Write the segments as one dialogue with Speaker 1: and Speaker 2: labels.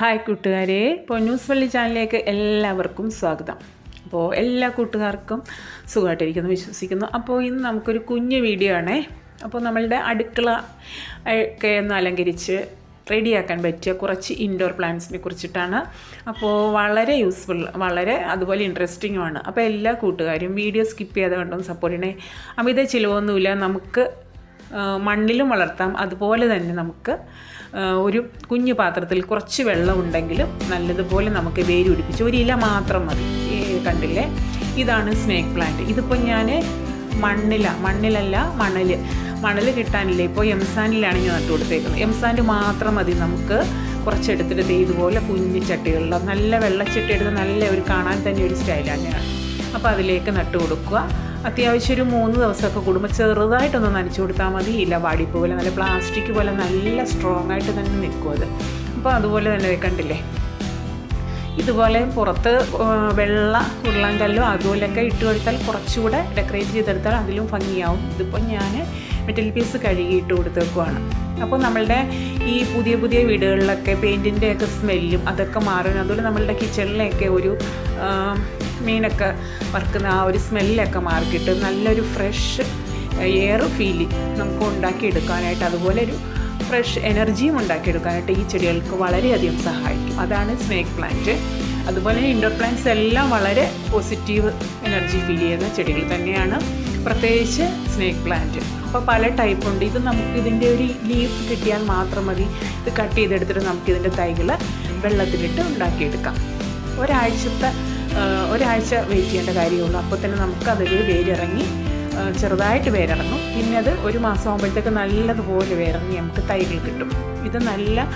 Speaker 1: Hi കൂട്ടുകാരെ. ഇപ്പോൾ news വള്ളി ചാനലിലേക്ക് എല്ലാവർക്കും സ്വാഗതം. അപ്പോൾ എല്ലാ കൂട്ടുകാർക്കും സുഖമായിട്ടിരിക്കുന്നു വിശ്വസിക്കുന്നു. അപ്പോൾ ഇന്ന് നമുക്കൊരു കുഞ്ഞു വീഡിയോ ആണേ. അപ്പോൾ നമ്മളുടെ അടുക്കള ഒക്കെ ഒന്ന് അലങ്കരിച്ച് റെഡിയാക്കാൻ പറ്റിയ കുറച്ച് ഇൻഡോർ പ്ലാന്റ്സിനെ കുറിച്ചിട്ടാണ്. അപ്പോൾ വളരെ യൂസ്ഫുൾ വളരെ അതുപോലെ ഇൻട്രസ്റ്റിങ്ങുമാണ് അപ്പോൾ എല്ലാ കൂട്ടുകാരും വീഡിയോ സ്കിപ്പ് ചെയ്യാതെ കണ്ടൊന്ന് സപ്പോർട്ട് ചെയ്യണേ. അമിത ചിലവൊന്നുമില്ല. നമുക്ക് മണ്ണിലും വളർത്താം. അതുപോലെ തന്നെ നമുക്ക് ഒരു കുഞ്ഞു പാത്രത്തിൽ കുറച്ച് വെള്ളം ഉണ്ടെങ്കിലും നല്ലതുപോലെ നമുക്ക് വേര് പിടിപ്പിച്ച് ഒരു ഇല മാത്രം മതി. കണ്ടില്ലേ? ഇതാണ് സ്നേക്ക് പ്ലാന്റ് ഇതിപ്പോൾ ഞാൻ മണ്ണില മണ്ണിലല്ല മണൽ മണൽ കിട്ടാനില്ല? ഇപ്പോൾ എംസാനിലാണ് ഞാൻ നട്ടു കൊടുത്തേക്കുന്നത്. എംസാൻഡ് മാത്രം മതി നമുക്ക് കുറച്ചെടുത്തിട്ട് ഇതുപോലെ കുഞ്ഞു ചട്ടികളിൽ നല്ല വെള്ളച്ചട്ടി എടുത്ത് നല്ല ഒരു കാണാൻ തന്നെ ഒരു സ്റ്റൈലാണ് അപ്പോൾ അതിലേക്ക് നട്ടു കൊടുക്കുക. അത്യാവശ്യം ഒരു മൂന്ന് ദിവസമൊക്കെ കൂടുമ്പോൾ ചെറുതായിട്ടൊന്ന് നനച്ചു കൊടുത്താൽ മതി. ഇല വാടിപ്പോലെ നല്ല പ്ലാസ്റ്റിക് പോലെ നല്ല സ്ട്രോങ് ആയിട്ട് തന്നെ നിൽക്കും അത്. അപ്പോൾ അതുപോലെ തന്നെ കണ്ടില്ലേ? ഇതുപോലെ പുറത്ത് വെള്ള ഉരുളാങ്കല്ലോ അതുപോലെയൊക്കെ ഇട്ട് കൊടുത്താൽ കുറച്ചുകൂടെ ഡെക്കറേറ്റ് ചെയ്തെടുത്താൽ അതിലും ഭംഗിയാവും. ഇതിപ്പോൾ ഞാൻ മെറ്റൽ പീസ് കഴുകി ഇട്ട് കൊടുത്തേക്കുവാണ്. അപ്പോൾ നമ്മളുടെ ഈ പുതിയ പുതിയ വീടുകളിലൊക്കെ പെയിന്റിന്റെയൊക്കെ സ്മെല്ലും അതൊക്കെ മാറും അതുപോലെ നമ്മളുടെ കിച്ചണിലൊക്കെ ഒരു മീനൊക്കെ വറുക്കുന്ന ആ ഒരു സ്മെല്ലൊക്കെ മാറിക്കിട്ട്. നല്ലൊരു ഫ്രഷ് എയർ ഫീൽ നമുക്ക് ഉണ്ടാക്കിയെടുക്കാനായിട്ട് അതുപോലെ ഒരു ഫ്രഷ് എനർജിയും ഉണ്ടാക്കിയെടുക്കാനായിട്ട് ഈ ചെടികൾക്ക് വളരെയധികം സഹായിക്കും. അതാണ് സ്നേക്ക് പ്ലാന്റ് അതുപോലെ ഇൻഡോർ പ്ലാന്റ്സ് എല്ലാം വളരെ പോസിറ്റീവ് എനർജി ഫീൽ ചെയ്യുന്ന ചെടികൾ തന്നെയാണ് പ്രത്യേകിച്ച് സ്നേക്ക് പ്ലാന്റ് അപ്പോൾ പല ടൈപ്പ് ഉണ്ട്. ഇത് നമുക്ക് ഇതിന്റെ ഒരു ലീഫ് കിട്ടിയാൽ മാത്രം മതി. ഇത് കട്ട് ചെയ്തെടുത്തിട്ട് നമുക്കിതിന്റെ തൈകൾ വെള്ളത്തിലിട്ട് ഉണ്ടാക്കിയെടുക്കാം. ഒരാഴ്ചത്തെ ഒരാഴ്ച വെയിറ്റ് ചെയ്യേണ്ട കാര്യമുള്ളൂ. അപ്പോൾ തന്നെ നമുക്ക് അതിൽ വേരിറങ്ങി ചെറുതായിട്ട് വേരിറങ്ങും. പിന്നെ അത് ഒരു മാസം ആകുമ്പോഴത്തേക്ക് നല്ലതുപോലെ വേരിറങ്ങി നമുക്ക് തൈകൾ കിട്ടും. ഇത് നല്ല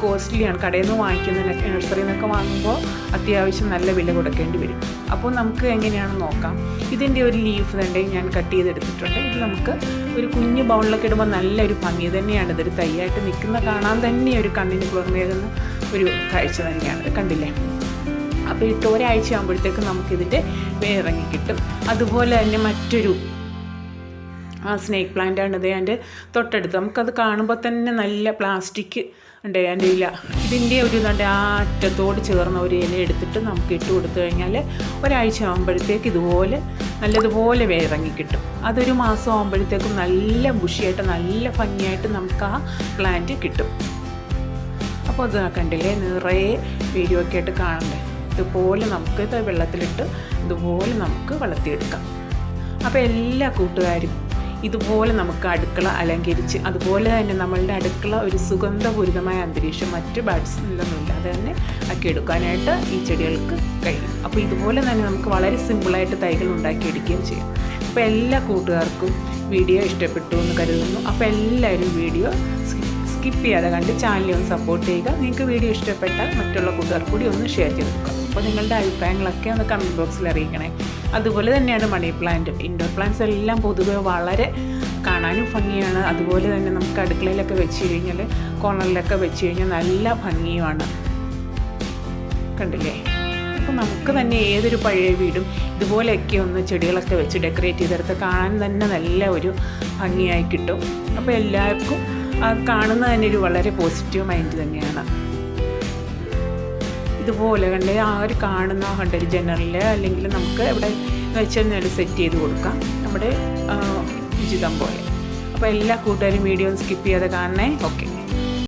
Speaker 1: കോസ്റ്റ്ലിയാണ് കടയിൽ നിന്ന് വാങ്ങിക്കുന്ന നഴ്സറിയിൽ നിന്നൊക്കെ വാങ്ങുമ്പോൾ അത്യാവശ്യം നല്ല വില കൊടുക്കേണ്ടി വരും. അപ്പോൾ നമുക്ക് എങ്ങനെയാണെന്ന് നോക്കാം. ഇതിന്റെ ഒരു ലീഫ് തന്നെ ഞാൻ കട്ട് ചെയ്തെടുത്തിട്ടുണ്ട്. ഇത് നമുക്ക് ഒരു കുഞ്ഞു ബൗളിലൊക്കെ ഇടുമ്പോൾ നല്ലൊരു ഭംഗി തന്നെയാണ്. ഇതൊരു തൈയായിട്ട് നിൽക്കുന്ന കാണാൻ തന്നെ ഒരു കണ്ണിന് കുളിർമേകുന്ന ഒരു കാഴ്ച തന്നെയാണ്. കണ്ടില്ലേ? അപ്പോൾ ഇട്ട് ഒരാഴ്ച ആകുമ്പോഴത്തേക്ക് നമുക്കിതിന്റെ വേറിറങ്ങി കിട്ടും. അതുപോലെ തന്നെ മറ്റൊരു ആ സ്നേക്ക് പ്ലാന്റ് ആണ് ഇത് എന്റെ തൊട്ടടുത്ത്. നമുക്കത് കാണുമ്പോൾ തന്നെ നല്ല പ്ലാസ്റ്റിക് ഉണ്ട് എന്റെ ഇല. ഇതിന്റെ ഒരു നല്ല ആ അറ്റത്തോട് ചേർന്ന ഒരു ഇല എടുത്തിട്ട് നമുക്ക് ഇട്ട് കൊടുത്തു കഴിഞ്ഞാൽ ഒരാഴ്ച ആകുമ്പോഴത്തേക്ക് ഇതുപോലെ നല്ലതുപോലെ വേറിറങ്ങി കിട്ടും. അതൊരു മാസം ആകുമ്പോഴത്തേക്കും നല്ല ബുഷിയായിട്ട് നല്ല ഭംഗിയായിട്ട് നമുക്ക് ആ പ്ലാന്റ് കിട്ടും. അപ്പോൾ അത് കണ്ടില്ലേ? നിറയെ വീഡിയോ ഒക്കെ ആയിട്ട് കാണണ്ടേ? ഇതുപോലെ നമുക്ക് വെള്ളത്തിലിട്ട് ഇതുപോലെ നമുക്ക് വളർത്തിയെടുക്കാം. അപ്പോൾ എല്ലാ കൂട്ടുകാരും ഇതുപോലെ നമുക്ക് അടുക്കള അലങ്കരിച്ച് അതുപോലെ തന്നെ നമ്മളുടെ അടുക്കള ഒരു സുഗന്ധപൂരിതമായ അന്തരീക്ഷം മറ്റ് ബഡ്സിലൊന്നുമില്ലാതെ തന്നെ ആക്കി എടുക്കാനായിട്ട് ഈ ചെടികൾക്ക് കഴിയും. അപ്പോൾ ഇതുപോലെ തന്നെ നമുക്ക് വളരെ സിമ്പിളായിട്ട് തൈകൾ ഉണ്ടാക്കിയെടുക്കുകയും ചെയ്യാം. അപ്പോൾ എല്ലാ കൂട്ടുകാർക്കും വീഡിയോ ഇഷ്ടപ്പെട്ടു എന്ന് കരുതുന്നു. അപ്പോൾ എല്ലാവരും വീഡിയോ സ്കിപ്പ് ചെയ്യാതെ കണ്ട് ചാനലിൽ ഒന്ന് സപ്പോർട്ട് ചെയ്യുക. നിങ്ങൾക്ക് വീഡിയോ ഇഷ്ടപ്പെട്ടാൽ മറ്റുള്ള കൂട്ടുകാർ കൂടി ഒന്ന് ഷെയർ ചെയ്ത് കൊടുക്കുക. അപ്പോൾ നിങ്ങളുടെ അഭിപ്രായങ്ങളൊക്കെ ഒന്ന് കമന്റ് ബോക്സിൽ അറിയിക്കണേ. അതുപോലെ തന്നെയാണ് മണി പ്ലാന്റും ഇൻഡോർ പ്ലാന്റ്സ് എല്ലാം പൊതുവെ വളരെ കാണാനും ഭംഗിയാണ്. അതുപോലെ തന്നെ നമുക്ക് അടുക്കളയിലൊക്കെ വെച്ച് കഴിഞ്ഞാൽ കോർണറിലൊക്കെ വെച്ച് കഴിഞ്ഞാൽ നല്ല ഭംഗിയുമാണ്. കണ്ടില്ലേ? അപ്പോൾ നമുക്ക് തന്നെ ഏതൊരു പഴയ വീടും ഇതുപോലെയൊക്കെ ഒന്ന് ചെടികളൊക്കെ വെച്ച് ഡെക്കറേറ്റ് ചെയ്തെടുത്ത് കാണാൻ തന്നെ നല്ല ഒരു ഭംഗിയായി കിട്ടും. അപ്പോൾ എല്ലാവർക്കും കാണുന്നത് തന്നെ ഒരു വളരെ പോസിറ്റീവ് മൈൻഡ് തന്നെയാണ്. ഇതുപോലെ കണ്ട് ആ ഒരു കാണുന്ന ഒരു ജനറൽ അല്ലെങ്കിൽ നമുക്ക് ഇവിടെ വെച്ചാൽ സെറ്റ് ചെയ്ത് കൊടുക്കാം. നമ്മുടെ ഉചിതം പോലെ. അപ്പോൾ എല്ലാ കൂട്ടുകാരും വീഡിയോ സ്കിപ്പ് ചെയ്യാതെ കാണണേ. ഓക്കെ